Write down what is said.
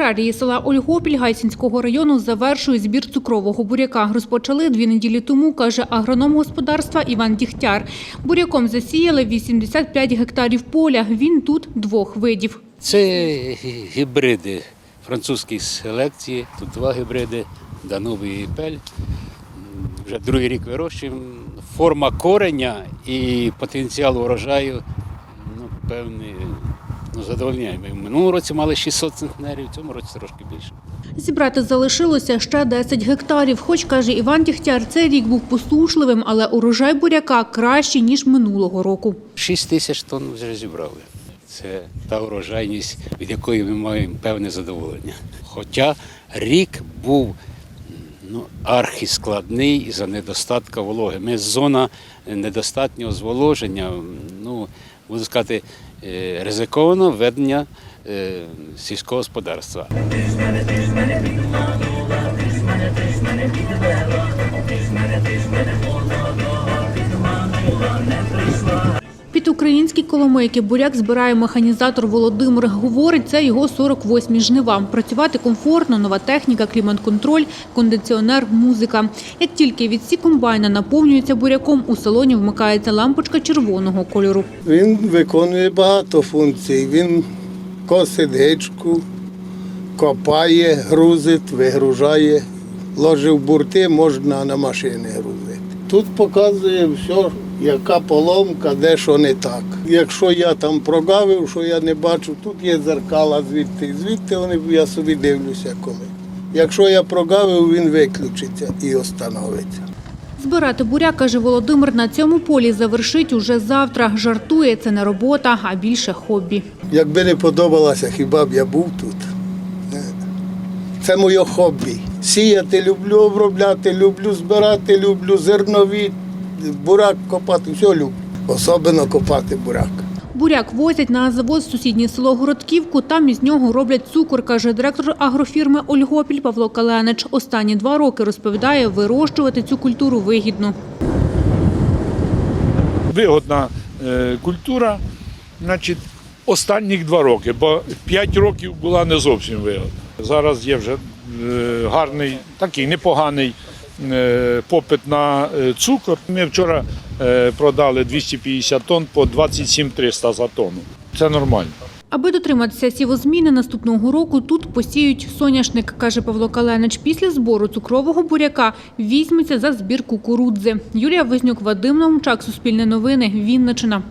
Аграрії села Ольгопіль Гайсінського району завершують збір цукрового буряка. Розпочали дві неділі тому, каже агроном господарства Іван Дігтяр. Буряком засіяли 85 гектарів поля. Він тут двох видів. Це гібриди французької селекції. Тут два гібриди Дануб і Пель. Вже другий рік вирощуємо. Форма кореня і потенціал урожаю ну, певний ну, задовольняє. Ми в минулому році мали 600 центнерів, в цьому році трошки більше. Зібрати залишилося ще 10 гектарів. Хоч, каже Іван Дігтяр, цей рік був посушливим, але урожай буряка кращий, ніж минулого року. 6 тисяч тонн вже зібрали. Це та урожайність, від якої ми маємо певне задоволення. Хоча рік був ну, архіскладний із-за недостатку вологи. Ми зона недостатнього зволоження, ну, буду сказати, е, ризиковано ведення е, сільського господарства. Українські коломийки буряк збирає механізатор Володимир. Говорить, це його 48-мі жнива. Працювати комфортно, нова техніка, клімат-контроль, кондиціонер, музика. Як тільки відсік комбайна наповнюється буряком, у салоні вмикається лампочка червоного кольору. Він виконує багато функцій. Він косить гичку, копає, грузить, вигружає. Ложив бурти, можна на машини грузити. Тут показує все, яка поломка, де що не так. Якщо я там прогавив, що я не бачу, тут є дзеркала звідти. Звідти вони я собі дивлюся коли. Якщо я прогавив, він виключиться і остановиться. Збирати буряк, каже Володимир, на цьому полі завершить уже завтра. Жартує, це не робота, а більше хобі. Якби не подобалося, хіба б я був тут. Е, Це моє хобі. Сіяти люблю, обробляти, люблю збирати, люблю зернові, бурак копати, все люблю. Особливо копати бурак. Буряк возять на завод в сусіднє село Городківку. Там із нього роблять цукор, каже директор агрофірми Ольгопіль Павло Каленич. Останні два роки розповідає, вирощувати цю культуру вигідно. вигодна е, культура, значить, останніх два роки, бо п'ять років була не зовсім вигодна. Зараз є вже е, гарний, такий непоганий попит на е, цукор. Ми вчора е, продали 250 тонн по 27 300 за тонну. Це нормально. Аби дотриматися сівозміни наступного року, тут посіють соняшник, каже Павло Каленич. Після збору цукрового буряка візьметься за збір кукурудзи. Юлія Вознюк, Вадим Наумчак, Суспільне новини, Вінничина.